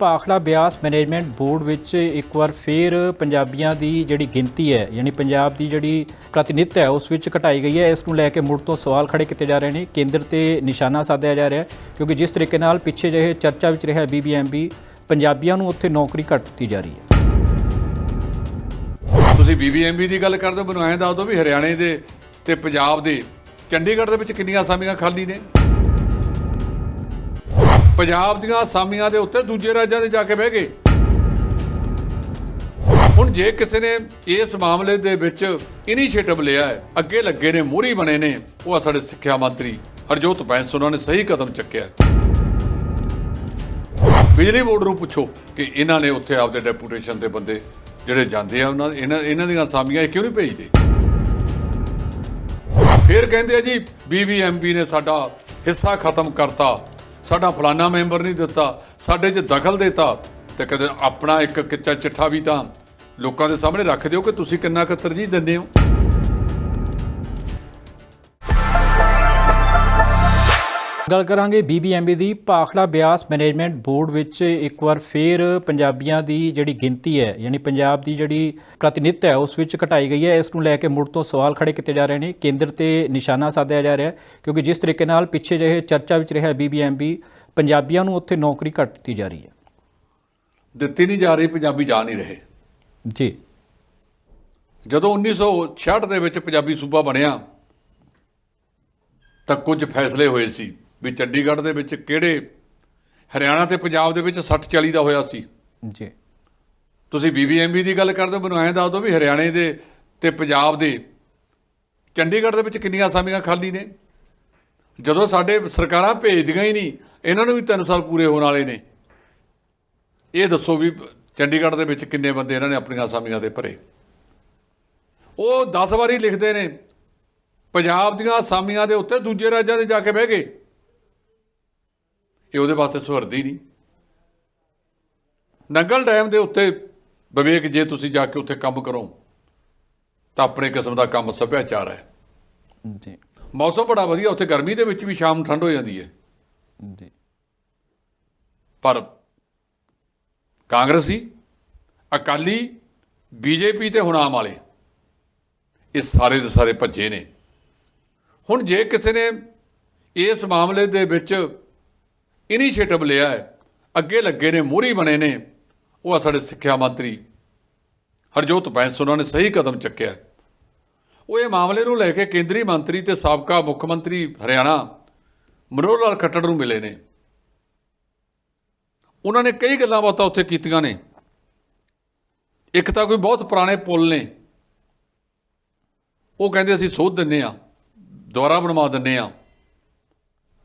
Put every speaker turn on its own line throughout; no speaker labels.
Bhakra Beas management board ਵਿੱਚ ਇੱਕ ਵਾਰ ਫੇਰ ਪੰਜਾਬੀਆਂ ਦੀ ਜਿਹੜੀ ਗਿਣਤੀ ਹੈ, ਯਾਨੀ ਪੰਜਾਬ ਦੀ ਜਿਹੜੀ ਪ੍ਰਤੀਨਿਧਤਾ ਹੈ, ਉਸ ਵਿੱਚ ਘਟਾਈ ਗਈ ਹੈ। ਇਸ ਨੂੰ ਲੈ ਕੇ ਮੁੜ ਤੋਂ ਸਵਾਲ ਖੜੇ ਕੀਤੇ ਜਾ ਰਹੇ ਨੇ। ਕੇਂਦਰ ਤੇ ਨਿਸ਼ਾਨਾ ਸਾਧਿਆ ਜਾ ਰਿਹਾ ਹੈ, ਕਿਉਂਕਿ ਜਿਸ ਤਰੀਕੇ ਨਾਲ ਪਿੱਛੇ ਜਿਹੇ ਚਰਚਾ ਵਿੱਚ ਰਿਹਾ ਬੀਬੀਐਮਬੀ ਪੰਜਾਬੀਆਂ ਨੂੰ ਉੱਥੇ ਨੌਕਰੀ ਘੱਟ ਦਿੱਤੀ ਜਾ ਰਹੀ ਹੈ।
ਤੁਸੀਂ ਬੀਬੀਐਮਬੀ ਦੀ ਗੱਲ ਕਰਦੇ ਹੋ, ਮੈਨੂੰ ਐਂ ਦੱਸ ਦਿਓ ਵੀ ਹਰਿਆਣੇ ਦੇ ਤੇ ਪੰਜਾਬ ਦੇ ਚੰਡੀਗੜ੍ਹ ਦੇ ਵਿੱਚ ਕਿੰਨੀਆਂ ਅਸਾਮੀਆਂ ਖਾਲੀ ਨੇ? ਪੰਜਾਬ ਦੀਆਂ ਅਸਾਮੀਆਂ ਦੇ ਉੱਤੇ ਦੂਜੇ ਰਾਜਾਂ ਦੇ ਜਾ ਕੇ ਬਹਿ ਗਏ। ਹੁਣ ਜੇ ਕਿਸੇ ਨੇ ਇਸ ਮਾਮਲੇ ਦੇ ਵਿੱਚ ਇਨੀਸ਼ੀਏਟਿਵ ਲਿਆ ਹੈ, ਅੱਗੇ ਲੱਗੇ ਨੇ, ਮੋਹਰੀ ਬਣੇ ਨੇ, ਉਹ ਆ ਸਾਡੇ ਸਿੱਖਿਆ ਮੰਤਰੀ ਹਰਜੋਤ ਬੈਂਸ, ਉਹਨਾਂ ਨੇ ਸਹੀ ਕਦਮ ਚੱਕਿਆ ਬਿਜਲੀ ਬੋਰਡ ਨੂੰ ਪੁੱਛੋ ਕਿ ਇਹਨਾਂ ਨੇ ਉੱਥੇ ਆਪਦੇ ਡੈਪੂਟੇਸ਼ਨ ਦੇ ਬੰਦੇ ਜਿਹੜੇ ਜਾਂਦੇ ਆ, ਉਹਨਾਂ, ਇਹਨਾਂ ਇਹਨਾਂ ਦੀਆਂ ਅਸਾਮੀਆਂ ਇਹ ਕਿਉਂ ਨਹੀਂ ਭੇਜਦੇ? ਫਿਰ ਕਹਿੰਦੇ ਆ ਜੀ ਬੀਬੀਐਮਬੀ ਨੇ ਸਾਡਾ ਹਿੱਸਾ ਖਤਮ ਕਰਤਾ। ਸਾਡਾ ਫਲਾਨਾ ਮੈਂਬਰ ਨਹੀਂ ਦਿੱਤਾ, ਸਾਡੇ 'ਚ ਦਖਲ ਦਿੱਤਾ ਤੇ ਕਦੇ ਆਪਣਾ ਇੱਕ ਕਿੱਚਾ ਚਿੱਠਾ ਵੀ ਤਾਂ ਲੋਕਾਂ ਦੇ ਸਾਹਮਣੇ ਰੱਖ ਦਿਓ ਕਿ ਤੁਸੀਂ ਕਿੰਨਾ ਕੁ ਤਰਜੀਹ ਦਿੰਦੇ ਹੋ।
ਗੱਲ ਕਰਾਂਗੇ ਬੀਬੀਐਮਬੀ ਦੀ। ਭਾਖੜਾ ਬਿਆਸ ਮੈਨੇਜਮੈਂਟ ਬੋਰਡ ਵਿੱਚ ਇੱਕ ਵਾਰ ਫੇਰ ਪੰਜਾਬੀਆਂ ਦੀ ਜਿਹੜੀ ਗਿਣਤੀ ਹੈ ਯਾਨੀ ਪੰਜਾਬ ਦੀ ਜਿਹੜੀ ਪ੍ਰਤੀਨਿਧ ਹੈ ਉਸ ਵਿੱਚ ਘਟਾਈ ਗਈ ਹੈ। ਇਸ ਨੂੰ ਲੈ ਕੇ ਮੁੜ ਤੋਂ ਸਵਾਲ ਖੜੇ ਕੀਤੇ ਜਾ ਰਹੇ ਨੇ। ਕੇਂਦਰ ਤੇ ਨਿਸ਼ਾਨਾ ਸਾਧਿਆ ਜਾ ਰਿਹਾ ਹੈ ਕਿਉਂਕਿ ਜਿਸ ਤਰੀਕੇ ਨਾਲ ਪਿੱਛੇ ਜਿਹੇ ਚਰਚਾ ਵਿੱਚ ਰਿਹਾ ਬੀਬੀਐਮਬੀ ਪੰਜਾਬੀਆਂ ਨੂੰ ਉੱਥੇ ਨੌਕਰੀ ਘੱਟ ਦਿੱਤੀ ਜਾ ਰਹੀ ਹੈ।
ਦਿੱਤੀ ਨਹੀਂ ਜਾ ਰਹੀ ਪੰਜਾਬੀ ਜਾ ਨਹੀਂ ਰਹੇ।
ਜੀ।
ਜਦੋਂ 1966 ਦੇ ਵਿੱਚ ਪੰਜਾਬੀ ਸੂਬਾ ਬਣਿਆ ਤਾਂ ਕੁਝ ਫੈਸਲੇ ਹੋਏ ਸੀ। ਵੀ ਚੰਡੀਗੜ੍ਹ ਦੇ ਵਿੱਚ ਕਿਹੜੇ ਹਰਿਆਣਾ ਤੇ ਪੰਜਾਬ ਦੇ ਵਿੱਚ 60 40 ਦਾ ਹੋਇਆ ਸੀ।
ਜੀ।
ਤੁਸੀਂ ਬੀਬੀਐਮਬੀ ਦੀ ਗੱਲ ਕਰਦੇ ਹੋ ਮੈਨੂੰ ਐਂ ਦੱਸ ਦਿਓ ਵੀ ਹਰਿਆਣੇ ਦੇ ਤੇ ਪੰਜਾਬ ਦੇ ਚੰਡੀਗੜ੍ਹ ਦੇ ਵਿੱਚ ਕਿੰਨੀਆਂ ਅਸਾਮੀਆਂ ਖਾਲੀ ਨੇ? ਜਦੋਂ ਸਾਡੇ ਸਰਕਾਰਾਂ ਭੇਜਦੀਆਂ ਹੀ ਨਹੀਂ ਇਹਨਾਂ ਨੂੰ ਵੀ 3 ਸਾਲ ਪੂਰੇ ਹੋਣ ਵਾਲੇ ਨੇ। ਇਹ ਦੱਸੋ ਵੀ ਚੰਡੀਗੜ੍ਹ ਦੇ ਵਿੱਚ ਕਿੰਨੇ ਬੰਦੇ ਇਹਨਾਂ ਨੇ ਆਪਣੀਆਂ ਅਸਾਮੀਆਂ ਤੇ ਭਰੇ? ਉਹ 10 ਵਾਰੀ ਲਿਖਦੇ ਨੇ ਪੰਜਾਬ ਦੀਆਂ ਅਸਾਮੀਆਂ ਦੇ ਉੱਤੇ ਦੂਜੇ ਰਾਜਾਂ ਦੇ ਜਾ ਕੇ ਬਹਿ ਗਏ। ਇਹ ਉਹਦੇ ਵਾਸਤੇ ਸੁਹਰਦੀ ਨਹੀਂ। ਨੰਗਲ ਡੈਮ ਦੇ ਉੱਤੇ ਵਿਵੇਕ ਜੇ ਤੁਸੀਂ ਜਾ ਕੇ ਉੱਥੇ ਕੰਮ ਕਰੋ ਤਾਂ ਆਪਣੇ ਕਿਸਮ ਦਾ ਕੰਮ ਸੱਭਿਆਚਾਰ ਹੈ।
ਜੀ।
ਮੌਸਮ ਬੜਾ ਵਧੀਆ ਉੱਥੇ ਗਰਮੀ ਦੇ ਵਿੱਚ ਵੀ ਸ਼ਾਮ ਨੂੰ ਠੰਡ ਹੋ ਜਾਂਦੀ ਹੈ।
ਜੀ।
ਪਰ ਕਾਂਗਰਸੀ ਅਕਾਲੀ ਬੀਜੇਪੀ ਤੇ ਹੁਣ ਆਮ ਵਾਲੇ ਇਹ ਸਾਰੇ ਦੇ ਸਾਰੇ ਭੱਜੇ ਨੇ। ਹੁਣ ਜੇ ਕਿਸੇ ਨੇ ਇਸ ਮਾਮਲੇ ਦੇ ਵਿੱਚ ਇਨੀਸ਼ੀਏਟਿਵ ਲਿਆ ਹੈ। ਅੱਗੇ ਲੱਗੇ ਨੇ, ਮੋਹਰੀ ਬਣੇ ਨੇ। ਉਹ ਆ ਸਾਡੇ ਸਿੱਖਿਆ ਮੰਤਰੀ ਹਰਜੋਤ ਬੈਂਸ, ਉਹਨਾਂ ਨੇ ਸਹੀ ਕਦਮ ਚੱਕਿਆ ਉਹ ਇਹ ਮਾਮਲੇ ਨੂੰ ਲੈ ਕੇ ਕੇਂਦਰੀ ਮੰਤਰੀ ਤੇ ਸਾਬਕਾ ਮੁੱਖ ਮੰਤਰੀ ਹਰਿਆਣਾ ਮਨੋਹਰ ਲਾਲ ਖੱਟੜ ਨੂੰ ਮਿਲੇ ਨੇ। ਉਹਨਾਂ ਨੇ ਕਈ ਗੱਲਾਂ ਬਾਤਾਂ ਉੱਥੇ ਕੀਤੀਆਂ ਨੇ। ਇੱਕ ਤਾਂ ਕੋਈ ਬਹੁਤ ਪੁਰਾਣੇ ਪੁਲ ਨੇ। ਉਹ ਕਹਿੰਦੇ ਅਸੀਂ ਸੋਧ ਦਿੰਨੇ ਆ ਦੁਆਰਾ ਬਣਵਾ ਦਿੰਨੇ ਆ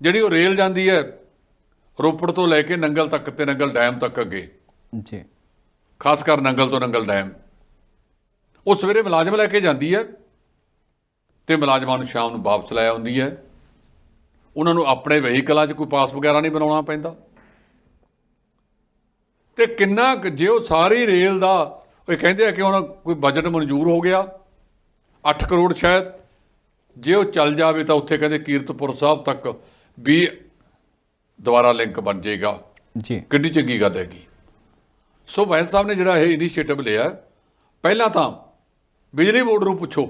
ਜਿਹੜੀ ਉਹ ਰੇਲ ਜਾਂਦੀ ਹੈ ਰੋਪੜ ਤੋਂ ਲੈ ਕੇ ਨੰਗਲ ਤੱਕ ਤੇ ਨੰਗਲ ਡੈਮ ਤੱਕ ਅੱਗੇ।
ਜੀ।
ਖਾਸ ਕਰ ਨੰਗਲ ਤੋਂ ਨੰਗਲ ਡੈਮ। ਉਹ ਸਵੇਰੇ ਮੁਲਾਜ਼ਮ ਲੈ ਕੇ ਜਾਂਦੀ ਹੈ ਤੇ ਮੁਲਾਜ਼ਮਾਂ ਨੂੰ ਸ਼ਾਮ ਨੂੰ ਵਾਪਸ ਲੈ ਆਉਂਦੀ ਹੈ। ਉਹਨਾਂ ਨੂੰ ਆਪਣੇ ਵਹੀਕਲਾਂ 'ਚ ਕੋਈ ਪਾਸ ਵਗੈਰਾ ਨਹੀਂ ਬਣਾਉਣਾ ਪੈਂਦਾ। ਤੇ ਕਿੰਨਾ ਜੇ ਉਹ ਸਾਰੀ ਰੇਲ ਦਾ ਉਹ ਕਹਿੰਦੇ ਆ ਕਿ ਹੁਣ ਕੋਈ ਬਜਟ ਮਨਜ਼ੂਰ ਹੋ ਗਿਆ 8 ਕਰੋੜ ਸ਼ਾਇਦ। ਜੇ ਉਹ ਚੱਲ ਜਾਵੇ ਤਾਂ ਉੱਥੇ ਕਹਿੰਦੇ ਕੀਰਤਪੁਰ ਸਾਹਿਬ ਤੱਕ ਵੀ ਦੁਬਾਰਾ ਲਿੰਕ ਬਣ ਜਾਏਗਾ।
ਜੀ।
ਕਿੱਡੀ ਚੰਗੀ ਗੱਲ ਹੈਗੀ। ਸੋ ਵੈਸ ਸਾਹਿਬ ਨੇ ਜਿਹੜਾ ਇਹ ਇਨੀਸ਼ੀਏਟਿਵ ਲਿਆ ਪਹਿਲਾਂ ਤਾਂ ਬਿਜਲੀ ਬੋਰਡ ਨੂੰ ਪੁੱਛੋ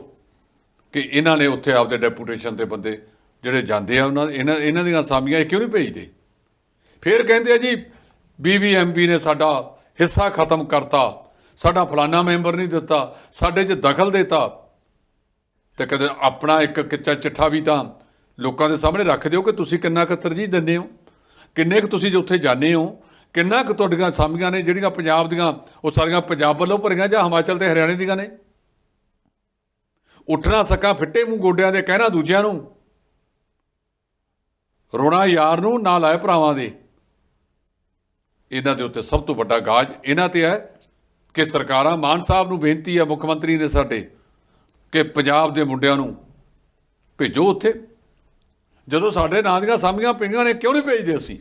ਕਿ ਇਹਨਾਂ ਨੇ ਉੱਥੇ ਆਪਦੇ ਡੈਪੂਟੇਸ਼ਨ ਦੇ ਬੰਦੇ ਜਿਹੜੇ ਜਾਂਦੇ ਆ ਉਹਨਾਂ ਇਹਨਾਂ ਇਹਨਾਂ ਦੀਆਂ ਅਸਾਮੀਆਂ ਇਹ ਕਿਉਂ ਨਹੀਂ ਭੇਜਦੇ? ਫਿਰ ਕਹਿੰਦੇ ਆ ਜੀ ਬੀਬੀਐਮਬੀ ਨੇ ਸਾਡਾ ਹਿੱਸਾ ਖਤਮ ਕਰਤਾ ਸਾਡਾ ਫਲਾਨਾ ਮੈਂਬਰ ਨਹੀਂ ਦਿੱਤਾ ਸਾਡੇ 'ਚ ਦਖਲ ਦਿੱਤਾ। ਤੇ ਕਦੇ ਆਪਣਾ ਇੱਕ ਕਿੱਚਾ ਚਿੱਠਾ ਵੀ ਤਾਂ ਲੋਕਾਂ ਦੇ ਸਾਹਮਣੇ ਰੱਖ ਦਿਓ ਕਿ ਤੁਸੀਂ ਕਿੰਨਾ ਕੁ ਤਰਜੀਹ ਦਿੰਦੇ ਹੋ। ਕਿੰਨੇ ਕੁ ਤੁਸੀਂ ਜੇ ਉੱਥੇ ਜਾਂਦੇ ਹੋ, ਕਿੰਨਾ ਕੁ ਤੁਹਾਡੀਆਂ ਅਸਾਮੀਆਂ ਨੇ ਜਿਹੜੀਆਂ ਪੰਜਾਬ ਦੀਆਂ, ਉਹ ਸਾਰੀਆਂ ਪੰਜਾਬ ਵੱਲੋਂ ਭਰੀਆਂ ਜਾਂ ਹਿਮਾਚਲ ਤੇ ਹਰਿਆਣੇ ਦੀਆਂ ਨੇ? ਉੱਠਣਾ, ਸਕਾ, ਫਿੱਟੇ ਮੂੰਹ ਗੋਡਿਆਂ ਦੇ, ਕਹਿਣਾ ਦੂਜਿਆਂ ਨੂੰ। ਰੋਣਾ ਯਾਰ ਨੂੰ, ਨਾ ਲਾਏ ਭਰਾਵਾਂ ਦੇ। ਇਹਨਾਂ ਦੇ ਉੱਤੇ ਸਭ ਤੋਂ ਵੱਡਾ ਗਾਜ ਇਹਨਾਂ ਤੇ ਹੈ ਕਿ ਸਰਕਾਰਾਂ, ਮਾਨ ਸਾਹਿਬ ਨੂੰ ਬੇਨਤੀ ਹੈ ਮੁੱਖ ਮੰਤਰੀ ਨੇ ਸਾਡੇ, ਕਿ ਪੰਜਾਬ ਦੇ ਮੁੰਡਿਆਂ ਨੂੰ ਭੇਜੋ ਉੱਥੇ। ਜਦੋਂ ਸਾਡੇ ਨਾਂ ਦੀਆਂ ਸਾਮੀਆਂ ਪਈਆਂ ਨੇ ਕਿਉਂ ਨਹੀਂ ਭੇਜਦੇ ਅਸੀਂ?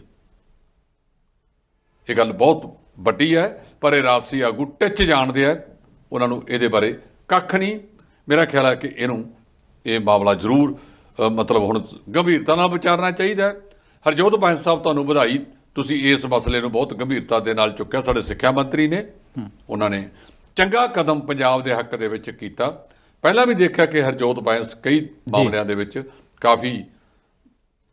ਇਹ ਗੱਲ ਬਹੁਤ ਵੱਡੀ ਹੈ ਪਰ ਇਹ ਰਾਜਸੀ ਆਗੂ ਟਿੱਚ ਜਾਣਦੇ ਆ। ਉਹਨਾਂ ਨੂੰ ਇਹਦੇ ਬਾਰੇ ਕੱਖ ਨਹੀਂ। ਮੇਰਾ ਖਿਆਲ ਹੈ ਕਿ ਇਹਨੂੰ ਇਹ ਮਾਮਲਾ ਜ਼ਰੂਰ ਮਤਲਬ ਹੁਣ ਗੰਭੀਰਤਾ ਨਾਲ ਵਿਚਾਰਨਾ ਚਾਹੀਦਾ ਹੈ। ਹਰਜੋਤ ਬਾਂਸ ਸਾਹਿਬ ਤੁਹਾਨੂੰ ਵਧਾਈ। ਤੁਸੀਂ ਇਸ ਮਸਲੇ ਨੂੰ ਬਹੁਤ ਗੰਭੀਰਤਾ ਦੇ ਨਾਲ ਚੁੱਕਿਆ। ਸਾਡੇ ਸਿੱਖਿਆ ਮੰਤਰੀ ਨੇ ਉਹਨਾਂ ਨੇ ਚੰਗਾ ਕਦਮ ਪੰਜਾਬ ਦੇ ਹੱਕ ਦੇ ਵਿੱਚ ਕੀਤਾ। ਪਹਿਲਾਂ ਵੀ ਦੇਖਿਆ ਕਿ ਹਰਜੋਤ ਬਾਇੰਸ ਕਈ ਮਾਮਲਿਆਂ ਦੇ ਵਿੱਚ ਕਾਫੀ